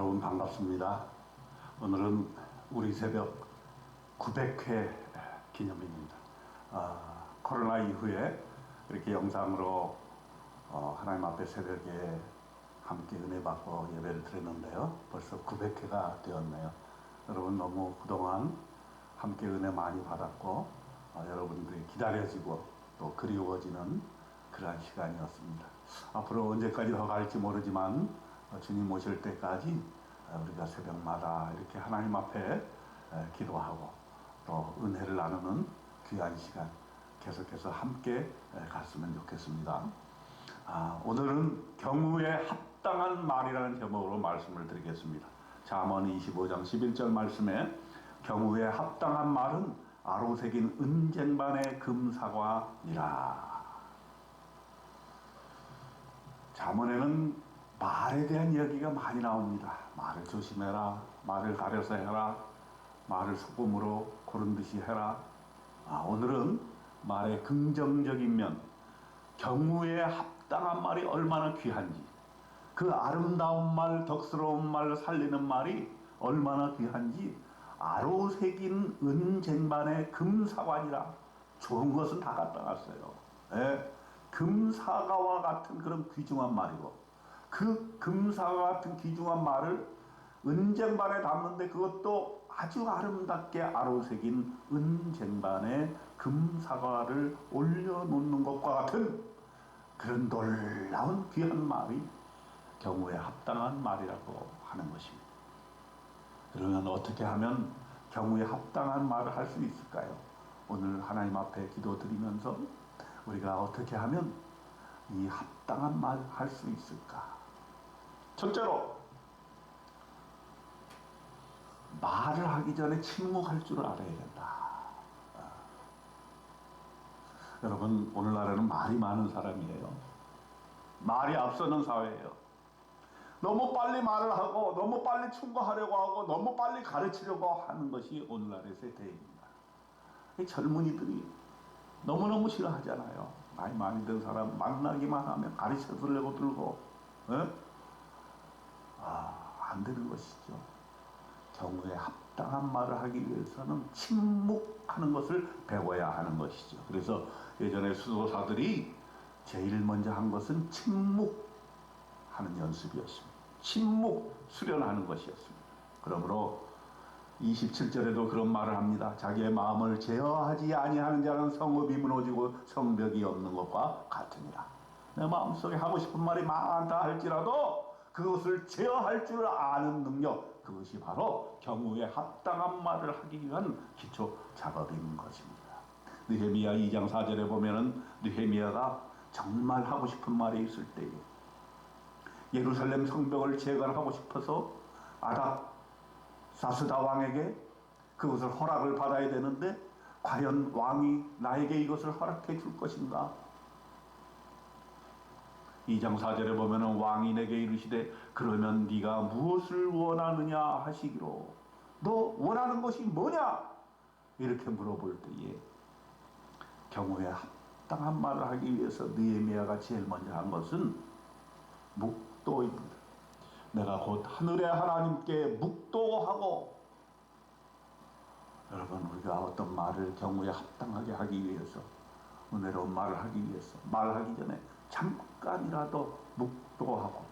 여러분 반갑습니다. 오늘은 우리 새벽 900회 기념입니다. 아, 코로나 이후에 이렇게 영상으로 어, 하나님 앞에 새벽에 함께 은혜 받고 예배를 드렸는데요. 벌써 900회가 되었네요. 여러분 너무 그동안 함께 은혜 많이 받았고 어, 여러분들이 기다려지고 또 그리워지는 그러한 시간이었습니다. 앞으로 언제까지 더 갈지 모르지만 어, 주님 오실 때까지 어, 우리가 새벽마다 이렇게 하나님 앞에 에, 기도하고 또 은혜를 나누는 귀한 시간 계속해서 함께 에, 갔으면 좋겠습니다. 아, 오늘은 경우에 합당한 말이라는 제목으로 말씀을 드리겠습니다. 잠언 25장 11절 말씀에 경우에 합당한 말은 아로새긴 은쟁반의 금사과니라. 잠언에는 말에 대한 이야기가 많이 나옵니다. 말을 조심해라. 말을 가려서 해라. 말을 소금으로 고른 듯이 해라. 아, 오늘은 말의 긍정적인 면, 경우에 합당한 말이 얼마나 귀한지, 그 아름다운 말, 덕스러운 말, 살리는 말이 얼마나 귀한지, 아로 새긴 은쟁반의 금사관이라 좋은 것은 다 갖다 놨어요. 예? 금사과와 같은 그런 귀중한 말이고, 그 금사과 같은 귀중한 말을 은쟁반에 담는데 그것도 아주 아름답게 아로새긴 은쟁반에 금사과를 올려놓는 것과 같은 그런 놀라운 귀한 말이 경우에 합당한 말이라고 하는 것입니다. 그러면 어떻게 하면 경우에 합당한 말을 할 수 있을까요? 오늘 하나님 앞에 기도 드리면서 우리가 어떻게 하면 이 합당한 말 할 수 있을까? 첫째로 말을 하기 전에 침묵할 줄 알아야 된다. 아. 여러분 오늘날에는 말이 많은 사람이에요. 말이 앞서는 사회예요. 너무 빨리 말을 하고 너무 빨리 충고하려고 하고 너무 빨리 가르치려고 하는 것이 오늘날의 세대입니다. 이 젊은이들이 너무너무 싫어하잖아요. 나이 많이 든 사람 만나기만 하면 가르쳐 주려고 들고 에? 아, 안 되는 것이죠. 경우에 합당한 말을 하기 위해서는 침묵하는 것을 배워야 하는 것이죠. 그래서 예전에 수도사들이 제일 먼저 한 것은 침묵하는 연습이었습니다. 침묵 수련하는 것이었습니다. 그러므로 27절에도 그런 말을 합니다. 자기의 마음을 제어하지 아니하는 자는 성읍이 무너지고 성벽이 없는 것과 같으니라. 내 마음속에 하고 싶은 말이 많다 할지라도 그것을 제어할 줄 아는 능력, 그것이 바로 경우에 합당한 말을 하기 위한 기초 작업인 것입니다. 느헤미야 2장 4절에 보면은 느헤미야가 정말 하고 싶은 말이 있을 때에 예루살렘 성벽을 재건하고 싶어서 아닥 사스다 왕에게 그것을 허락을 받아야 되는데 과연 왕이 나에게 이것을 허락해 줄 것인가? 2장 4절에 보면은 왕이 내게 이르시되 그러면 네가 무엇을 원하느냐 하시기로 너 원하는 것이 뭐냐? 이렇게 물어볼 때에 경우에 합당한 말을 하기 위해서 느헤미야가 제일 먼저 한 것은 묵도입니다. 내가 곧 하늘의 하나님께 묵도하고 여러분 우리가 어떤 말을 경우에 합당하게 하기 위해서 은혜로운 말을 하기 위해서 말하기 전에 잠깐이라도 묵도하고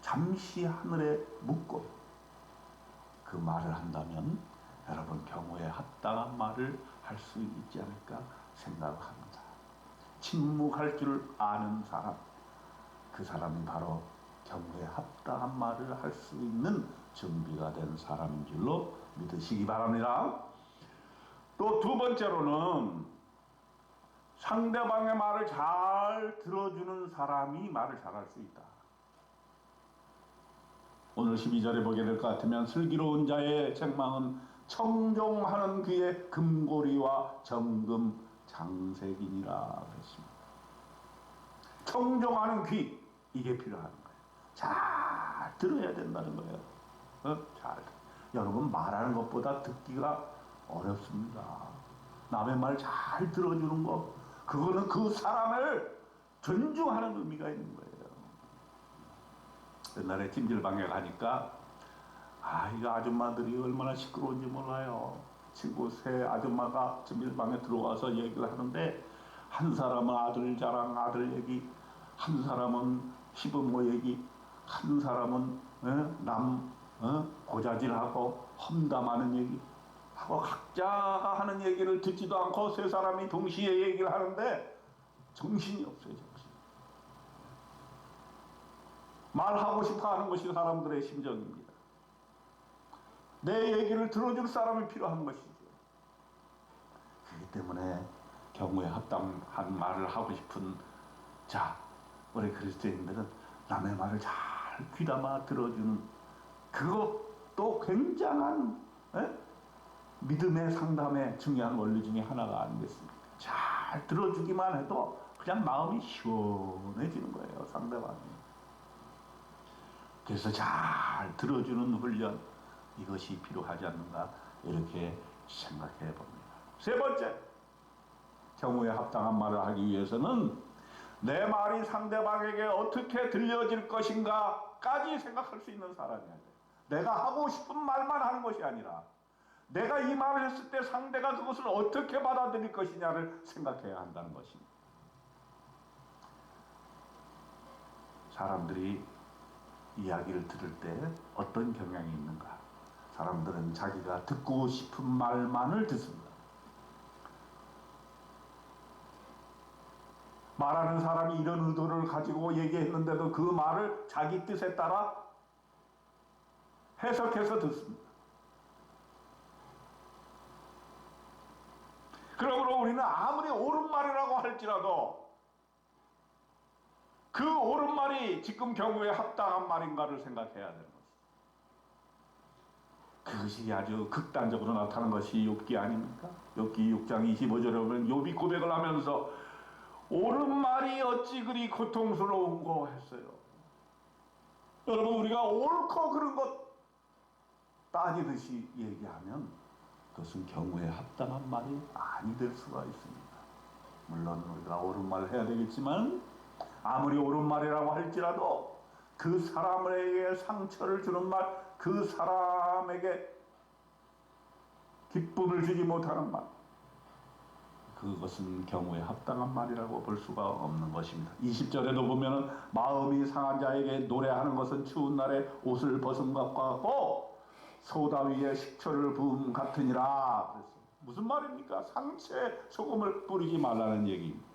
잠시 하늘에 묵고 그 말을 한다면 여러분 경우에 합당한 말을 할 수 있지 않을까 생각합니다. 침묵할 줄 아는 사람 그 사람이 바로 경우에 합당한 말을 할 수 있는 준비가 된 사람인 줄로 믿으시기 바랍니다. 또 두 번째로는 상대방의 말을 잘 들어주는 사람이 말을 잘할 수 있다. 오늘 12절에 보게 될 것 같으면 슬기로운 자의 책망은 청종하는 그의 금고리와 정금 장색이니라 그랬습니다. 청종하는 귀 이게 필요한 거예요. 잘 들어야 된다는 거예요. 어? 잘. 여러분 말하는 것보다 듣기가 어렵습니다. 남의 말 잘 들어주는 거 그거는 그 사람을 존중하는 의미가 있는 거예요. 옛날에 찜질방에 가니까 아 이거 아줌마들이 얼마나 시끄러운지 몰라요. 친구 새 아줌마가 찜질방에 들어와서 얘기를 하는데 한 사람은 아들 자랑 아들 얘기, 한 사람은 시부모 얘기, 한 사람은 어? 남 어? 고자질하고 험담하는 얘기 하고 각자가 하는 얘기를 듣지도 않고 세 사람이 동시에 얘기를 하는데 정신이 없어요 정신. 말하고 싶어 하는 것이 사람들의 심정입니다. 내 얘기를 들어줄 사람이 필요한 것이죠. 그렇기 때문에 경우에 합당한 말을 하고 싶은 자 우리 그리스도인들은 남의 말을 잘 귀담아 들어주는 그것도 굉장한 에? 믿음의 상담의 중요한 원리 중에 하나가 아니겠습니까? 잘 들어주기만 해도 그냥 마음이 시원해지는 거예요 상대방이. 그래서 잘 들어주는 훈련 이것이 필요하지 않는가 이렇게 생각해 봅니다. 세 번째 경우에 합당한 말을 하기 위해서는 내 말이 상대방에게 어떻게 들려질 것인가까지 생각할 수 있는 사람이어야 돼. 내가 하고 싶은 말만 하는 것이 아니라 내가 이 말을 했을 때 상대가 그것을 어떻게 받아들일 것이냐를 생각해야 한다는 것입니다. 사람들이 이야기를 들을 때 어떤 경향이 있는가? 사람들은 자기가 듣고 싶은 말만을 듣습니다. 말하는 사람이 이런 의도를 가지고 얘기했는데도 그 말을 자기 뜻에 따라 해석해서 듣습니다. 그러므로 우리는 아무리 옳은 말이라고 할지라도 그 옳은 말이 지금 경우에 합당한 말인가를 생각해야 되는 것입니다. 그것이 아주 극단적으로 나타난 것이 욥기 아닙니까? 욥기 6장 25절에 보면 욥이 고백을 하면서 옳은 말이 어찌 그리 고통스러운고 했어요. 여러분 우리가 옳고 그른 것 따지듯이 얘기하면 그것은 경우에 합당한 말이 아니 될 수가 있습니다. 물론 우리가 옳은 말을 해야 되겠지만 아무리 옳은 말이라고 할지라도 그 사람에게 상처를 주는 말, 그 사람에게 기쁨을 주지 못하는 말, 그것은 경우에 합당한 말이라고 볼 수가 없는 것입니다. 20절에도 보면은 마음이 상한 자에게 노래하는 것은 추운 날에 옷을 벗은 것과 같고 소다 위에 식초를 부음 같으니라. 그랬어요. 무슨 말입니까? 상처에 소금을 뿌리지 말라는 얘기입니다.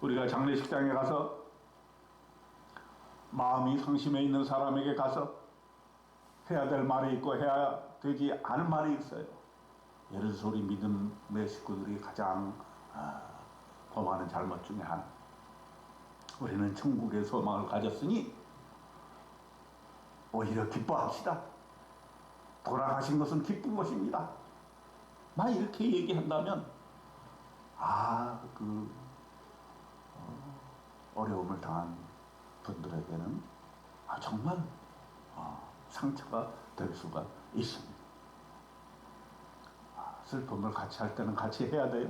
우리가 장례식장에 가서 마음이 상심해 있는 사람에게 가서 해야 될 말이 있고 해야 되지 않을 말이 있어요. 예를 들어서 우리 믿음의 식구들이 가장 아, 범하는 잘못 중에 하나. 우리는 천국의 소망을 가졌으니 오히려 기뻐합시다. 돌아가신 것은 기쁜 것입니다. 막 이렇게 얘기한다면 아 그 어려움을 당한 분들에게는 아, 정말 어, 상처가 될 수가 있습니다. 아, 슬픔을 같이 할 때는 같이 해야 돼요.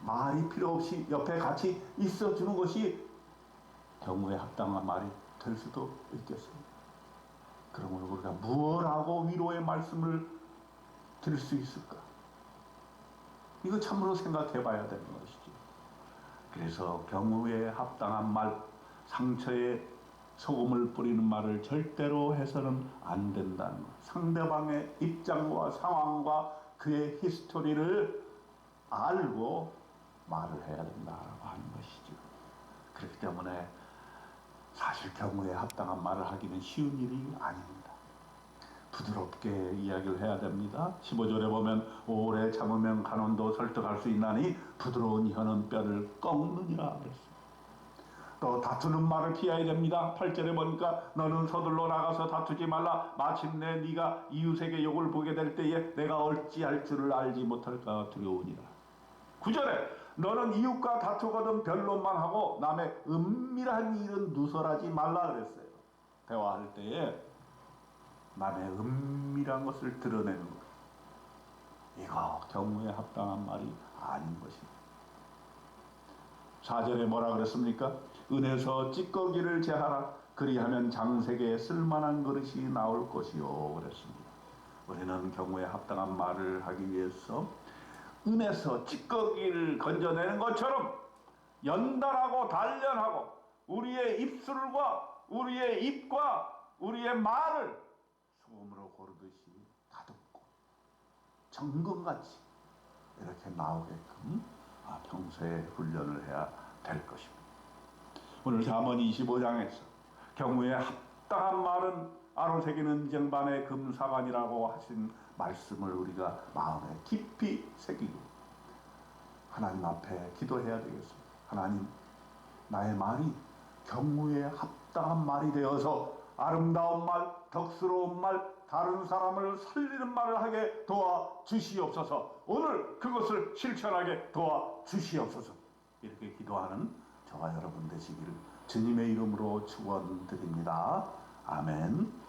말이 필요 없이 옆에 같이 있어주는 것이 경우에 합당한 말이 될 수도 있겠습니다. 그러면 우리가 무엇하고 위로의 말씀을 드릴 수 있을까? 이거 참으로 생각해 봐야 되는 것이죠. 그래서 경우에 합당한 말, 상처에 소금을 뿌리는 말을 절대로 해서는 안 된다는 것. 상대방의 입장과 상황과 그의 히스토리를 알고 말을 해야 된다라고 하는 것이죠. 그렇기 때문에 사실 경우에 합당한 말을 하기는 쉬운 일이 아닙니다. 부드럽게 이야기를 해야 됩니다. 15절에 보면 오래 참으면 간원도 설득할 수 있나니 부드러운 혀는 뼈를 꺾느니라 그랬습니다. 또 다투는 말을 피해야 됩니다. 8절에 보니까 너는 서둘러 나가서 다투지 말라. 마침내 네가 이웃에게 욕을 보게 될 때에 내가 어찌할 줄을 알지 못할까 두려우니라. 9절에 너는 이웃과 다투거든 변론만 하고 남의 은밀한 일은 누설하지 말라 그랬어요. 대화할 때에 남의 은밀한 것을 드러내는 것. 이거 경무에 합당한 말이 아닌 것입니다. 4절에 뭐라 그랬습니까? 은에서 찌꺼기를 제하라. 그리하면 장세계에 쓸만한 그릇이 나올 것이요 그랬습니다. 우리는 경우에 합당한 말을 하기 위해서 은에서 찌꺼기를 건져내는 것처럼 연달하고 단련하고 우리의 입술과 우리의 입과 우리의 말을 소금으로 고르듯이 다듬고 정금같이 이렇게 나오게끔 아, 평소에 훈련을 해야 될 것입니다. 오늘 잠언 25장에서 경우에 합당한 말은 아로새기는 정반의 금사관이라고 하신 말씀을 우리가 마음에 깊이 새기고 하나님 앞에 기도해야 되겠습니다. 하나님 나의 말이 경무에 합당한 말이 되어서 아름다운 말, 덕스러운 말, 다른 사람을 살리는 말을 하게 도와 주시옵소서. 오늘 그것을 실천하게 도와 주시옵소서. 이렇게 기도하는 저와 여러분 되시기를 주님의 이름으로 축원드립니다. 아멘.